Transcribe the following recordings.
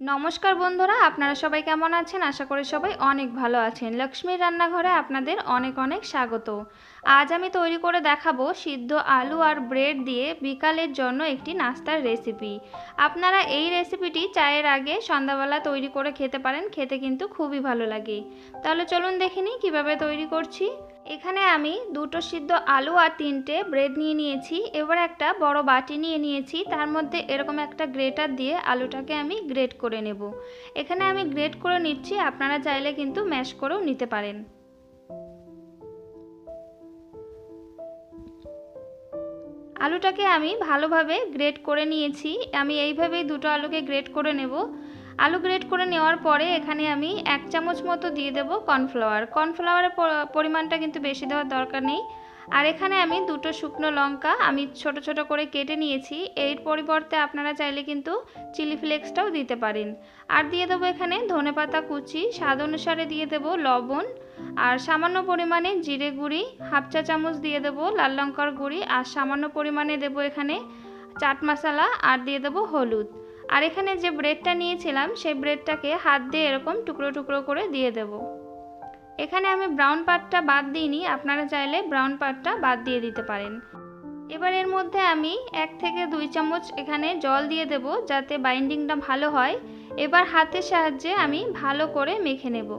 নমস্কার বন্ধুরা, আপনারা সবাই কেমন আছেন? আশা করি সবাই অনেক ভালো আছেন। লক্ষ্মীর রান্নাঘরে আপনাদের অনেক অনেক স্বাগত। আজ আমি তৈরি করে দেখাবো সিদ্ধ আলু আর ব্রেড দিয়ে বিকালের জন্য একটি নাস্তার রেসিপি। আপনারা এই রেসিপিটি চায়ের আগে সন্ধ্যাবেলা তৈরি করে খেতে পারেন, খেতে কিন্তু খুবই ভালো লাগে। তাহলে চলুন দেখে নিই কীভাবে তৈরি করছি। এখানে আমি দুটো সিদ্ধ আলু আর তিনটে ব্রেড নিয়ে নিয়েছি, এবার একটা বড় বাটি নিয়ে নিয়েছি, তার মধ্যে এরকম একটা গ্রেটার দিয়ে আলুটাকে আমি গ্রেট করে নেব। এখানে আমি গ্রেট করে নিচ্ছি, আপনারা চাইলে কিন্তু ম্যাশ করেও নিতে পারেন। আলুটাকে আমি ভালোভাবে গ্রেট করে নিয়েছি। আমি এইভাবেই দুটো আলুকে গ্রেট করে নেব। আলু গ্রেট করে নেওয়ার পরে এখানে আমি এক চামচ মতো দিয়ে দেবো কর্নফ্লাওয়ার। কর্নফ্লাওয়ারের পরিমাণটা কিন্তু বেশি দেওয়ার দরকার নেই। আর এখানে আমি দুটো শুকনো লঙ্কা আমি ছোট ছোট করে কেটে নিয়েছি। এর পরিবর্তে আপনারা চাইলে কিন্তু চিলি ফ্লেক্সটাও দিতে পারেন। আর দিয়ে দেবো এখানে ধনে পাতা কুচি, স্বাদ অনুসারে দিয়ে দেবো লবণ আর সামান্য পরিমাণে জিরে গুঁড়ি, হাফ চা চামচ দিয়ে দেবো লাল লঙ্কার গুঁড়ি আর সামান্য পরিমাণে দেবো এখানে চাট মশলা আর দিয়ে দেবো হলুদ। আর এখানে যে ব্রেডটা নিয়েছিলাম সেই ব্রেডটাকে হাত দিয়ে এরকম টুকরো টুকরো করে দিয়ে দেব। এখানে আমি ব্রাউন পার্টটা বাদ দিইনি, আপনারা চাইলে ব্রাউন পার্টটা বাদ দিয়ে দিতে পারেন। এবার এর মধ্যে আমি এক থেকে দুই চামচ এখানে জল দিয়ে দেব যাতে বাইন্ডিংটা ভালো হয়। এবার হাতের সাহায্যে আমি ভালো করে মেখে নেব।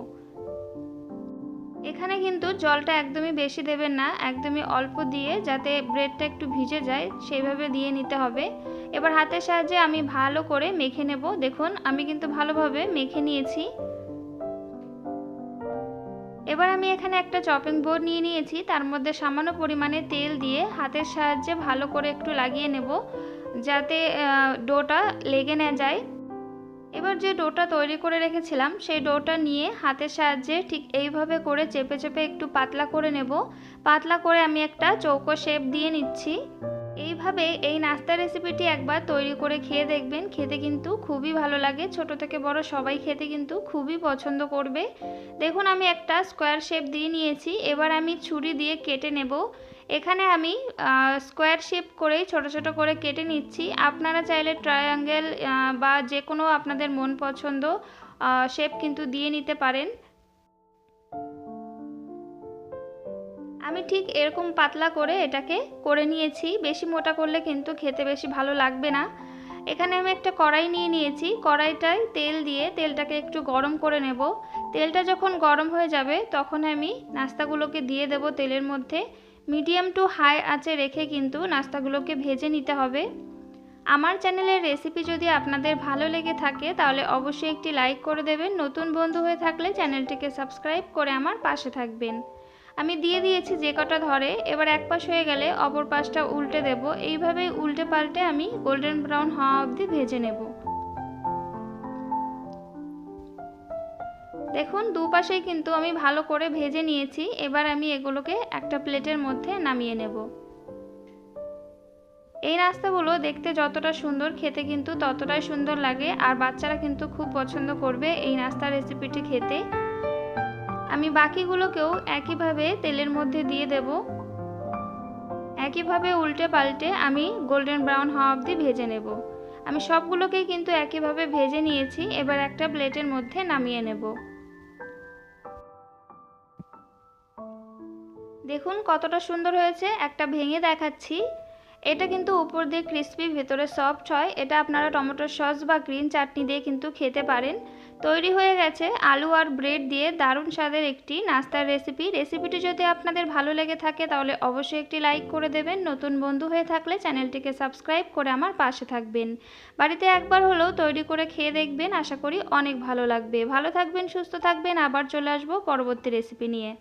এখানে কিন্তু জলটা একদমই বেশি দেবেন না, একদমই অল্প দিয়ে যাতে ব্রেডটা একটু ভিজে যায়, সেইভাবে দিয়ে নিতে হবে। এবার হাতের সাহায্যে আমি ভালো করে মেখে নেব। দেখুন, আমি কিন্তু ভালোভাবে মেখে নিয়েছি। এবার আমি এখানে একটা চপিং বোর্ড নিয়ে নিয়েছি। তার মধ্যে সামান্য পরিমাণে তেল দিয়ে হাতের সাহায্যে ভালো করে একটু লাগিয়ে নেব, যাতে ডোটা লেগে না যায়। এবার যে ডোটা তৈরি করে রেখেছিলাম, সেই ডোটা নিয়ে হাতের সাহায্যে ঠিক এইভাবে করে চেপে চেপে একটু পাতলা করে নেব। পাতলা করে আমি একটা চৌকো শেপ দিয়ে নিচ্ছি। এইভাবে এই নাস্তা রেসিপিটি একবার তৈরি করে খেয়ে দেখবেন। খেতে কিন্তু খুবই ভালো লাগে। ছোট থেকে বড় সবাই খেতে কিন্তু খুবই পছন্দ করবে। দেখুন, আমি একটা স্কোয়ার শেপ দিয়ে নিয়েছি। এবার আমি ছুরি দিয়ে কেটে নেব। এখানে আমি স্কোয়ার শেপ করেই ছোট ছোট করে কেটে নিচ্ছি। আপনারা চাইলে ট্রায়াঙ্গেল বা যে কোনো আপনাদের মন পছন্দ শেপ কিন্তু দিয়ে নিতে পারেন। আমি ঠিক এরকম পাতলা করে এটাকে করে নিয়েছি। বেশি মোটা করলে কিন্তু খেতে বেশি ভালো লাগবে না। এখানে আমি একটা কড়াই নিয়ে নিয়েছি। কড়াইটায় তেল দিয়ে তেলটাকে একটু গরম করে নেব। তেলটা যখন গরম হয়ে যাবে, তখন আমি নাস্তাগুলোকে দিয়ে দেব তেলের মধ্যে। মিডিয়াম টু হাই আঁচে রেখে কিন্তু নাস্তাগুলোকে ভেজে নিতে হবে। আমার চ্যানেলের রেসিপি যদি আপনাদের ভালো লেগে থাকে, তাহলে অবশ্যই একটি লাইক করে দেবেন। নতুন বন্ধু হয়ে থাকলে চ্যানেলটিকে সাবস্ক্রাইব করে আমার পাশে থাকবেন। আমি দিয়ে দিয়েছি যে কটা ধরে, এবার এক পাশ হয়ে গেলে অপর পাশটা উল্টে দেব। এইভাবেই উল্টে পাল্টে আমি গোল্ডেন ব্রাউন হওয়া অবধি ভেজে নেব। দেখুন, দুপাশেই কিন্তু আমি ভালো করে ভেজে নিয়েছি। এবার আমি এগুলোকে একটা প্লেটের মধ্যে নামিয়ে নেব। এই নাস্তাগুলো দেখতে যতটা সুন্দর, খেতে কিন্তু ততটাই সুন্দর লাগে। আর বাচ্চারা কিন্তু খুব পছন্দ করবে এই নাস্তা রেসিপিটি খেতে। আমি বাকিগুলোকেও একইভাবে তেলের মধ্যে দিয়ে দেব। একইভাবে উল্টে পাল্টে আমি গোল্ডেন ব্রাউন হওয়া অবধি ভেজে নেব। আমি সবগুলোকেই কিন্তু একইভাবে ভেজে নিয়েছি, এবার একটা প্লেটের মধ্যে নামিয়ে নেব। দেখুন কতটা সুন্দর হয়েছে, একটা ভেঙে দেখাচ্ছি। এটা কিন্তু উপর দিয়ে ক্রিস্পি ভেতরে সফট হয়। এটা আপনারা টমেটোর সস বা গ্রিন চাটনি দিয়ে কিন্তু খেতে পারেন। তৈরি হয়ে গেছে আলু আর ব্রেড দিয়ে দারুণ স্বাদের একটি নাস্তার রেসিপি রেসিপিটি যদি আপনাদের ভালো লেগে থাকে, তাহলে অবশ্যই একটি লাইক করে দেবেন। নতুন বন্ধু হয়ে থাকলে চ্যানেলটিকে সাবস্ক্রাইব করে আমার পাশে থাকবেন। বাড়িতে একবার হলেও তৈরি করে খেয়ে দেখবেন। আশা করি অনেক ভালো লাগবে। ভালো থাকবেন, সুস্থ থাকবেন। আবার চলে আসব পরবর্তী রেসিপি নিয়ে।